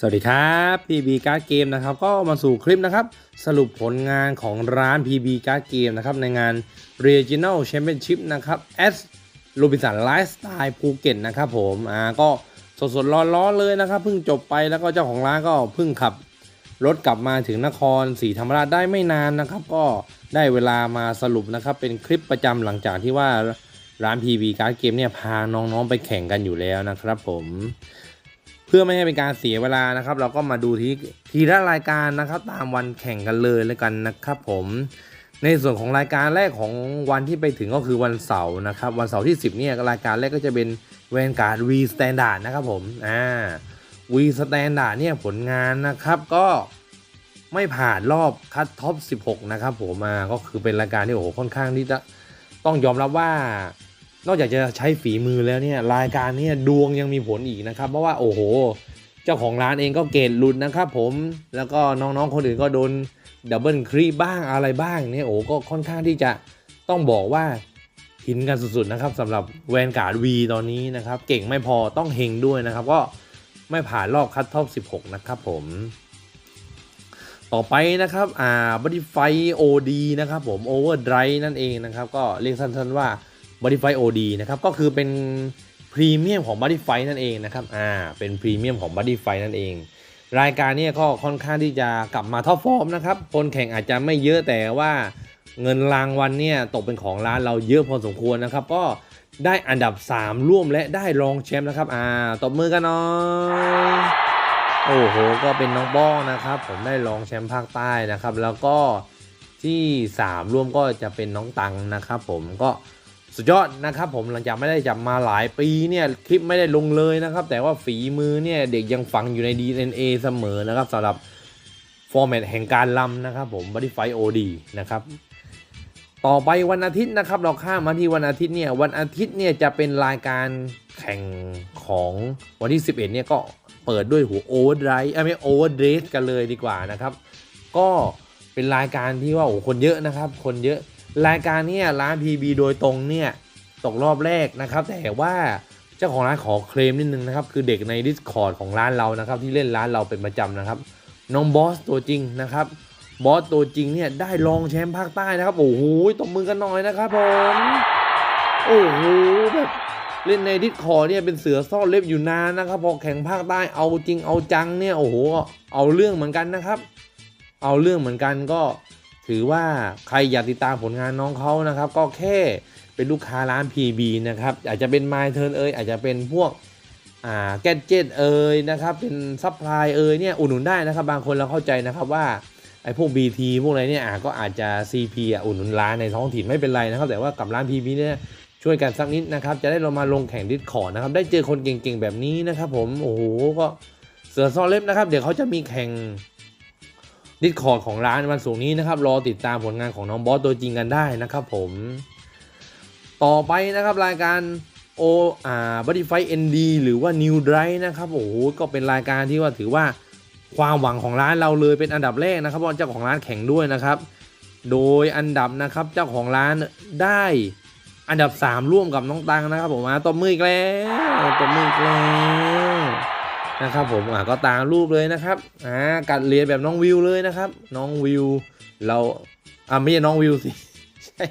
สวัสดีครับ PB Card Game นะครับก็มาสู่คลิปนะครับ สรุปผลงานของร้าน PB Card Game นะครับในงาน Regional Championship นะครับ S โรบินสันไลฟ์สไตล์ภูเก็ตนะครับผมอ่าก็สดๆร้อนๆเลยนะครับเพิ่งจบไปแล้วก็เจ้าของร้านก็เพิ่งขับรถกลับมาถึงนครศรีธรรมราชได้ไม่นานนะครับ ก็ได้เวลามาสรุปนะครับเป็นคลิปประจำหลังจากที่ว่าร้าน PB Card Game เนี่ยพาน้องๆไปแข่งกันอยู่แล้วนะครับผม เพื่อไม่ให้เป็นการเสียเวลานะครับ เราก็มาดูที่ทีละรายการนะครับ ตามวันแข่งกันเลยแล้วกันนะครับผม ในส่วนของรายการแรกของวันที่ไปถึงก็คือวันเสาร์นะครับ วันเสาร์ที่ 10เนี่ยรายการแรกก็จะเป็นแวนการ์ด V Standard นะครับผมอ่า V Standard เนี่ยผลงานนะครับก็ไม่ผ่านรอบคัดท็อป 16 นะครับผมมาก็คือเป็นรายการที่โอ้โหค่อนข้างที่จะต้องยอมรับว่า นอกจากจะใช้ฝีมือแล้วเนี่ยรายการเนี้ดวงยังมีผลอีกนะครับ เพราะว่าโอ้โห เจ้าของร้านเองก็เกณฑ์หลุดนะครับผมแล้วก็น้องๆคนอื่นก็โดนดับเบิลครีบ้างอะไรบ้างเนี่ยโอ้ก็ค่อนข้างที่จะต้องบอกว่าหินกันสุดๆนะครับสำหรับแวนการ์ดวีตอนนี้นะครับ เก่งไม่พอต้องเฮงด้วยนะครับ ก็ไม่ผ่านรอบคัดท็อป 16 นะครับผม ต่อไปนะครับอ่าบริไฟโอดีนะครับผมโอเวอร์ไดรนั่นเองนะครับ ก็เรียกสั้นๆว่า Modify OD นะครับก็คือเป็นพรีเมียมของ Modify นั่นเองนะครับอ่าเป็นพรีเมียมของ Modify นั่นเอง รายการนี้ก็ค่อนข้างที่จะกลับมาท็อปฟอร์มนะครับคนแข่งอาจจะไม่เยอะแต่ว่าเงินรางวัลเนี่ยตกเป็นของร้านเราเยอะพอสมควรนะครับ ก็ได้อันดับ 3 ร่วมและได้รองแชมป์นะครับ อ่า ตบมือกันหน่อยโอ้โห ก็เป็นน้องบ้องนะครับ ผมได้รองแชมป์ภาคใต้นะครับ แล้วก็ที่ 3 ร่วมก็จะเป็นน้องตังนะครับ ผมก็ สุดยอดนะครับผมหลังจากไม่ได้จับมาหลายปีเนี่ยคลิปไม่ได้ลงเลยนะครับ แต่ว่าฝีมือเนี่ยเด็กยังฝังอยู่ใน DNA เสมอนะครับสำหรับฟอร์แมตแห่งการลำนะครับผมบัตติไฟโอดีนะครับต่อไปวันอาทิตย์นะครับ เราข้ามมาที่วันอาทิตย์เนี่ยวันอาทิตย์เนี่ยจะเป็นรายการแข่งของวันที่ 11เนี่ยก็เปิดด้วยหัวโอเวอร์ไดรฟ์ไม่โอเวอร์เดรสกันเลยดีกว่านะครับ ก็เป็นรายการที่ว่าโอ้คนเยอะนะครับ คนเยอะ รายการเนี่ยร้าน PB โดยตรงเนี่ยตกรอบแรกนะครับ แต่ว่าเจ้าของร้านขอเคลมนิดนึงนะครับ คือเด็กใน Discord ของร้านเรานะครับ ที่เล่นร้านเราเป็นประจำนะครับ น้องบอสตัวจริงนะครับบอสตัวจริงเนี่ยได้รองแชมป์ภาคใต้นะครับ โอ้โหตบมือกันหน่อยนะครับผมโอ้โหแบบเล่นในดิสคอร์เนี่ยเป็นเสือซ่อนเล็บอยู่นานนะครับ พอแข่งภาคใต้เอาจริงเอาจังเนี่ยโอ้โหเอาเรื่องเหมือนกันนะครับ เอาเรื่องเหมือนกันก็ ถือว่าใครอยากติดตามผลงานน้องเขานะครับ ก็แค่เป็นลูกค้าร้าน PB นะครับ อาจจะเป็น My Turn เอยอาจจะเป็นพวกอ่าแกจ e t เอยนะครับ เป็นซัพพลายเอยเนี่ยอุดหนุนได้นะครับ บางคนเราเข้าใจนะครับว่าไอ้พวก BT พวกอะไรเนี่ยอะก็อาจจะ CP อะอุดหนุนร้านในท้องถิ่นไม่เป็นไรนะครับ แต่ว่ากับร้าน PB เนี่ยช่วยกันสักนิดนะครับ จะได้เรามาลงแข่งดิสคอร์ดนะครับ ได้เจอคนเก่งๆแบบนี้นะครับ ผม โอ้โห ก็เสือซ่อนเล็บนะครับ เดี๋ยวเขาจะมีแข่ง ดิสคอร์ดของร้านวันศุกร์นี้นะครับรอติดตามผลงานของน้องบอสตัวจริงกันได้นะครับผมต่อไปนะครับรายการโออ่าบัตติไฟเอ็นดีหรือว่า New Drive นะครับโอ้โหก็เป็นรายการที่ว่าถือว่าความหวังของร้านเราเลยเป็นอันดับแรกนะครับเพราะเจ้าของร้านแข่งด้วยนะครับ โดยอันดับนะครับเจ้าของร้านได้อันดับ 3 ร่วมกับน้องตังนะครับผมมาตบมืออีกแล้วตบมืออีกแล้ว นะครับผมอ่าก็ตามรูปเลยนะครับอ่ากัดเหรียญแบบน้องวิวเลยนะครับ น้องวิวเราอ่าไม่ใช่น้องวิวสิใช่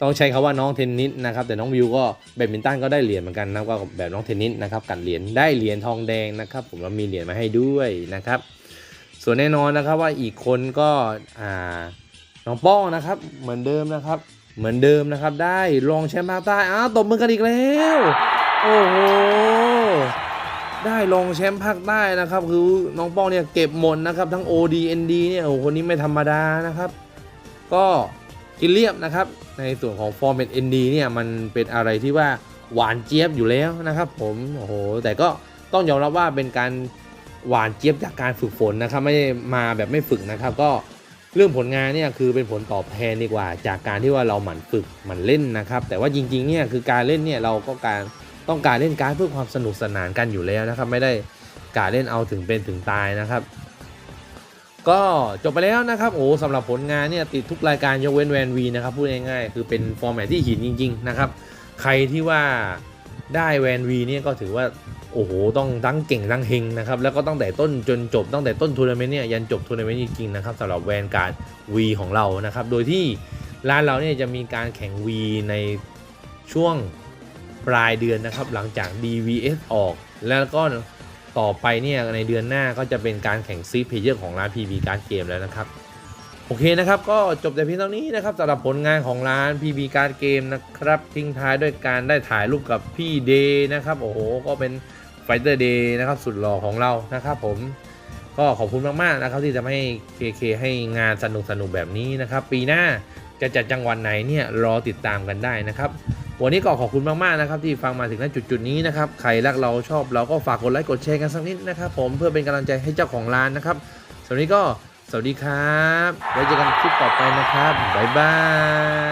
ต้องใช้คาว่าน้องเทนนิสนะครับ แต่น้องวิวก็แบดมินตันก็ได้เหรียญเหมือนกันนะก็แบบน้องเทนนิสนะครับกัดเหรียญได้เหรียญทองแดงนะครับ ผมเรามีเหรียญมาให้ด้วยนะครับ ส่วนแน่นอนนะครับว่าอีกคนก็อ่าน้องป้องนะครับ เหมือนเดิมนะครับ เหมือนเดิมนะครับ ได้รองแชมป์ภาคใต้อ้าวตบมือกันอีกแล้ว โอ้โห ได้รองแชมป์ภาคใต้นะครับ คือน้องป้องเนี่ยเก็บหมดนะครับทั้ง OD ND เนี่ยโอ้โหคนนี้ไม่ธรรมดานะครับ ก็กินเรียบนะครับ ในส่วนของฟอร์มเมต ND เนี่ยมันเป็นอะไรที่ว่าหวานเจี๊ยบอยู่แล้วนะครับ ผมโอ้โหแต่ก็ต้องยอมรับว่าเป็นการหวานเจี๊ยบจากการฝึกฝนนะครับ ไม่ได้มาแบบไม่ฝึกนะครับ ก็เรื่องผลงานเนี่ยคือเป็นผลตอบแทนดีกว่า จากการที่ว่าเราหมั่นฝึกหมั่นเล่นนะครับ แต่ว่าจริงๆเนี่ยคือการเล่นเนี่ยเราก็การ ต้องการเล่นการดเพื่อความสนุกสนานกันอยู่แล้วนะครับ ไม่ได้การเล่นเอาถึงเป็นถึงตายนะครับ ก็จบไปแล้วนะครับโอ้สำหรับผลงานเนี่ยติดทุกรายการยกเว้นแวนวีนะครับพูดง่ายๆคือเป็นฟอร์แมตที่หินจริง ๆ นะครับ ใครที่ว่าได้แวนวีเนี่ยก็ถือว่าโอ้โหต้องทั้งเก่งทั้งเฮงนะครับแล้วก็ตั้งแต่ต้นจนจบตั้งแต่ต้นทัวร์นาเมนต์เนี่ยยันจบทัวร์นาเมนต์จริงๆนะครับสำหรับแวนการ์ด V ของเรานะครับ โดยที่ร้านเราเนี่ยจะมีการแข่ง V ในช่วง ปลายเดือนนะครับ หลังจาก DVS ออก แล้วก็ต่อไปเนี่ยในเดือนหน้าก็จะเป็นการแข่งซีเพเยอร์ของร้าน PB Card Game แล้วนะครับโอเคนะครับ ก็จบแต่เพียงเท่านี้นะครับสำหรับผลงานของร้าน PB Card Game นะครับทิ้งท้ายด้วยการได้ถ่ายรูปกับพี่เดย์นะครับโอ้โหก็เป็นไฟเตอร์เดย์นะครับสุดหล่อของเรานะครับผมก็ขอบคุณมากๆนะครับที่ทำให้ KK ให้งานสนุกสนุกแบบนี้นะครับ ปีหน้าจะจัดจังหวัดไหนเนี่ยรอติดตามกันได้นะครับ วันนี้ก็ขอบคุณมากๆนะครับที่ฟังมาถึงณจุดๆนี้นะครับใครรักเราชอบเราก็ฝากกดไลค์กดแชร์กันสักนิดนะครับผมเพื่อเป็นกำลังใจให้เจ้าของร้านนะครับสำหรับวันนี้ก็สวัสดีครับ ไว้เจอกันคลิปต่อไปนะครับบ๊ายบาย